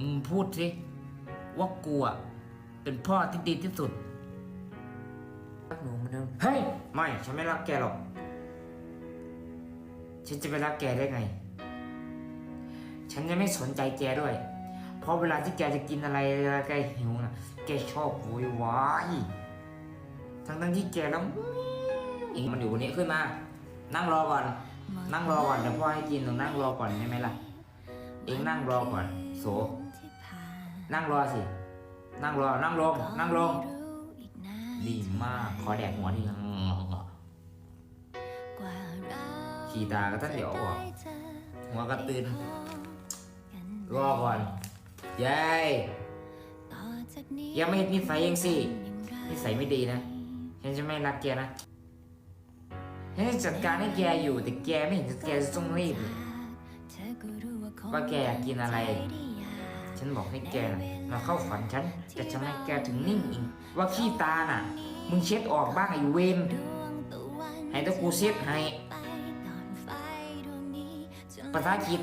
มึงพูดสิว่ากูอะเป็นพ่อที่ดีที่สุดรักหนูเหมือนเดิมเฮ้ย ไม่ ฉันไม่รักแกหรอก ฉันจะไปรักแกได้ไง ฉันจะไม่สนใจแกด้วย เพราะเวลาที่แกจะกินอะไรเวลาแกหิวนะแกชอบโวยวายทั้งทั้งๆที่แกแล้วอีมันอยู่บนนี้ขึ้นมา นั่งรอก่อน นั่งรอก่อนเดี๋ยวพ่อให้กินหนูนั่งรอก่อนได้ไหมล่ะ เองนั่งรอก่อน โส นั่งรอสิ นั่งรอ นั่งลง นั่งลง ดีมาก ขอแดกหัวทีนึงขี่ตาก็ท่านเดี๋ยวออกหัวกระตือนรอก่อนยายยังไม่เห็นนิสัยยังสินิสัยไม่ดีนะ ฉันจะไม่รักแกนะ ฉันจะจัดการให้แกอยู่ แต่แกไม่เห็นแกจะต้องรีบว่าแกอยากกินอะไร ฉันบอกให้แกน่ะมาเข้าฝันฉันแต่ทำไมแกถึงนิ่งอีกว่าขี้ตาน่ะ มึงเช็ดออกบ้างไอ้เวนให้ตะกูเช็ดให้ภาษาอังกฤษ